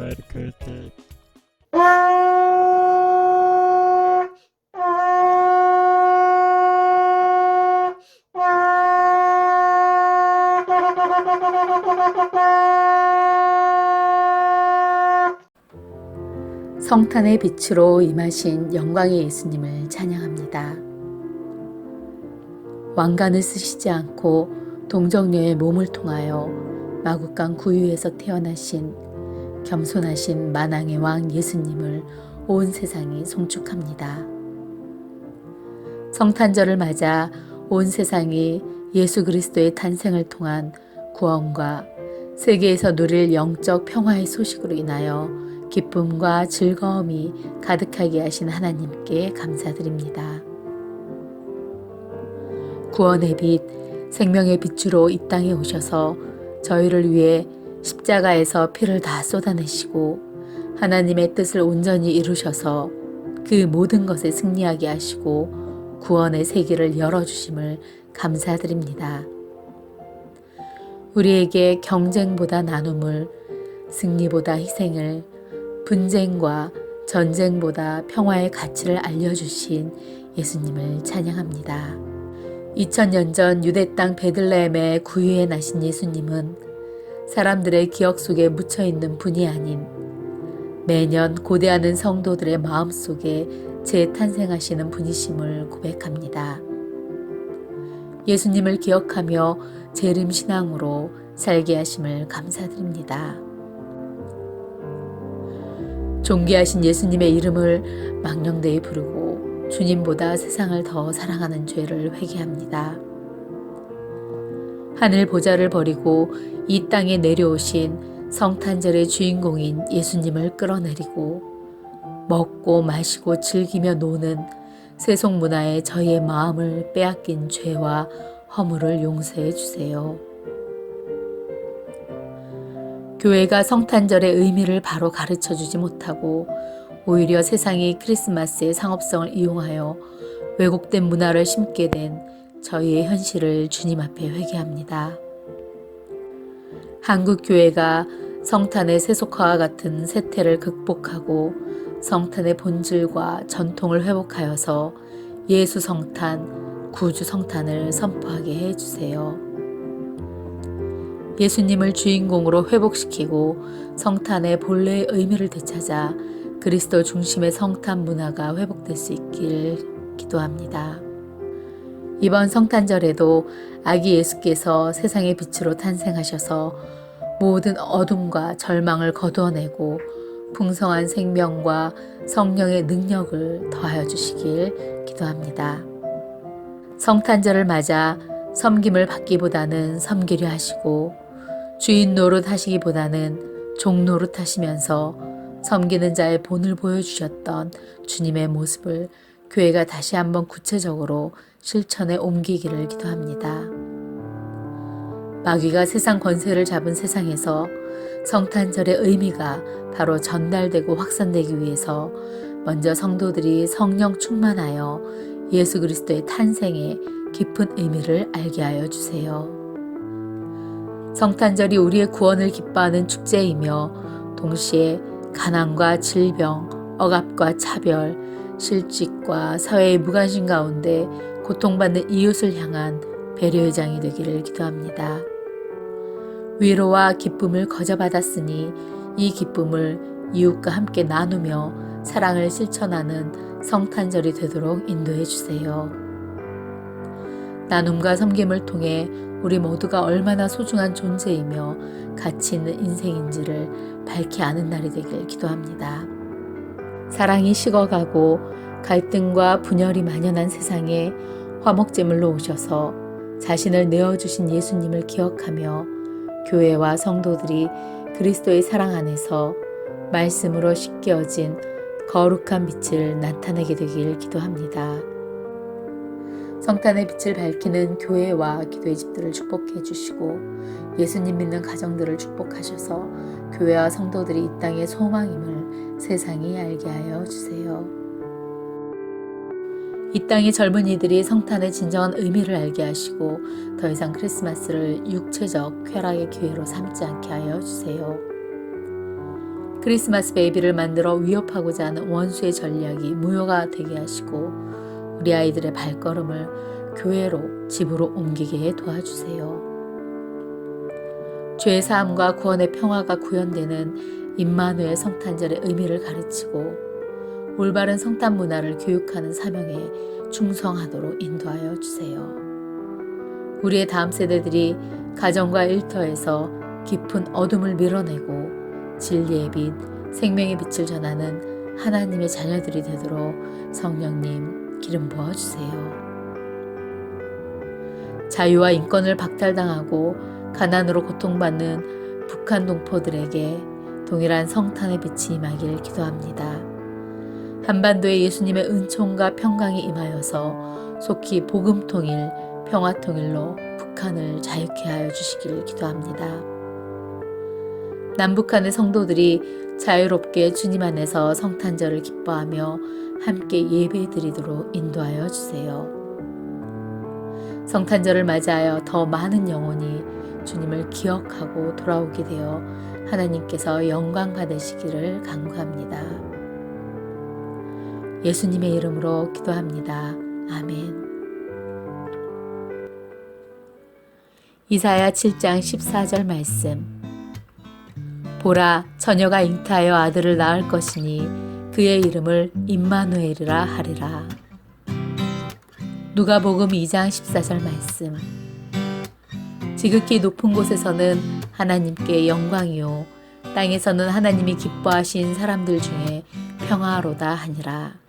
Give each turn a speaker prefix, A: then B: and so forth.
A: Merry Christmas.
B: 성탄의 빛으로 임하신 영광의 예수님을 찬양합니다. 왕관을 쓰시지 않고 동정녀의 몸을 통하여 마국간 구유에서 태어나신 겸손하신 만왕의 왕 예수님을 온 세상이 송축합니다. 성탄절을 맞아 온 세상이 예수 그리스도의 탄생을 통한 구원과 세계에서 누릴 영적 평화의 소식으로 인하여 기쁨과 즐거움이 가득하게 하신 하나님께 감사드립니다. 구원의 빛, 생명의 빛으로 이 땅에 오셔서 저희를 위해 십자가에서 피를 다 쏟아내시고 하나님의 뜻을 온전히 이루셔서 그 모든 것에 승리하게 하시고 구원의 세계를 열어주심을 감사드립니다. 우리에게 경쟁보다 나눔을, 승리보다 희생을, 분쟁과 전쟁보다 평화의 가치를 알려주신 예수님을 찬양합니다. 2000년 전 유대 땅 베들레헴의 구유에 나신 예수님은 사람들의 기억 속에 묻혀 있는 분이 아닌 매년 고대하는 성도들의 마음 속에 재탄생하시는 분이심을 고백합니다. 예수님을 기억하며 재림 신앙으로 살게 하심을 감사드립니다. 존귀하신 예수님의 이름을 망령되이 부르고 주님보다 세상을 더 사랑하는 죄를 회개합니다. 하늘 보좌를 버리고 이 땅에 내려오신 성탄절의 주인공인 예수님을 끌어내리고 먹고 마시고 즐기며 노는 세속 문화의 저희의 마음을 빼앗긴 죄와 허물을 용서해 주세요. 교회가 성탄절의 의미를 바로 가르쳐 주지 못하고 오히려 세상이 크리스마스의 상업성을 이용하여 왜곡된 문화를 심게 된 저희의 현실을 주님 앞에 회개합니다. 한국 교회가 성탄의 세속화와 같은 세태를 극복하고 성탄의 본질과 전통을 회복하여서 예수 성탄, 구주 성탄을 선포하게 해 주세요. 예수님을 주인공으로 회복시키고 성탄의 본래의 의미를 되찾아 그리스도 중심의 성탄 문화가 회복될 수 있길 기도합니다. 이번 성탄절에도 아기 예수께서 세상의 빛으로 탄생하셔서 모든 어둠과 절망을 거두어내고 풍성한 생명과 성령의 능력을 더하여 주시길 기도합니다. 성탄절을 맞아 섬김을 받기보다는 섬기려 하시고 주인 노릇 하시기보다는 종 노릇 하시면서 섬기는 자의 본을 보여주셨던 주님의 모습을 교회가 다시 한번 구체적으로 실천에 옮기기를 기도합니다. 마귀가 세상 권세를 잡은 세상에서 성탄절의 의미가 바로 전달되고 확산되기 위해서 먼저 성도들이 성령 충만하여 예수 그리스도의 탄생에 깊은 의미를 알게 하여 주세요. 성탄절이 우리의 구원을 기뻐하는 축제이며 동시에 가난과 질병, 억압과 차별, 실직과 사회의 무관심 가운데 고통받는 이웃을 향한 배려의 장이 되기를 기도합니다. 위로와 기쁨을 거저 받았으니 이 기쁨을 이웃과 함께 나누며 사랑을 실천하는 성탄절이 되도록 인도해 주세요. 나눔과 섬김을 통해 우리 모두가 얼마나 소중한 존재이며 가치 있는 인생인지를 밝히 아는 날이 되길 기도합니다. 사랑이 식어가고 갈등과 분열이 만연한 세상에 화목제물로 오셔서 자신을 내어주신 예수님을 기억하며 교회와 성도들이 그리스도의 사랑 안에서 말씀으로 씻겨진 거룩한 빛을 나타내게 되길 기도합니다. 성탄의 빛을 밝히는 교회와 기도의 집들을 축복해 주시고 예수님 믿는 가정들을 축복하셔서 교회와 성도들이 이 땅의 소망임을 세상이 알게 하여 주세요. 이 땅의 젊은이들이 성탄의 진정한 의미를 알게 하시고 더 이상 크리스마스를 육체적 쾌락의 기회로 삼지 않게 하여 주세요. 크리스마스 베이비를 만들어 위협하고자 하는 원수의 전략이 무효가 되게 하시고 우리 아이들의 발걸음을 교회로 집으로 옮기게 도와주세요. 죄 사함과 구원의 평화가 구현되는 임마누엘 성탄절의 의미를 가르치고 올바른 성탄 문화를 교육하는 사명에 충성하도록 인도하여 주세요. 우리의 다음 세대들이 가정과 일터에서 깊은 어둠을 밀어내고 진리의 빛, 생명의 빛을 전하는 하나님의 자녀들이 되도록 성령님 기름 부어 주세요. 자유와 인권을 박탈당하고 가난으로 고통받는 북한 동포들에게 동일한 성탄의 빛이 임하길 기도합니다. 한반도에 예수님의 은총과 평강이 임하여서 속히 복음 통일, 평화 통일로 북한을 자유케 하여 주시길 기도합니다. 남북한의 성도들이 자유롭게 주님 안에서 성탄절을 기뻐하며 함께 예배 드리도록 인도하여 주세요. 성탄절을 맞이하여 더 많은 영혼이 주님을 기억하고 돌아오게 되어 하나님께서 영광 받으시기를 간구합니다. 예수님의 이름으로 기도합니다. 아멘. 이사야 7장 14절 말씀. 보라, 처녀가 잉타하여 아들을 낳을 것이니 그의 이름을 임마누엘이라 하리라. 누가복음 2장 14절 말씀. 지극히 높은 곳에서는 하나님께 영광이요 땅에서는 하나님이 기뻐하신 사람들 중에 평화로다 하니라.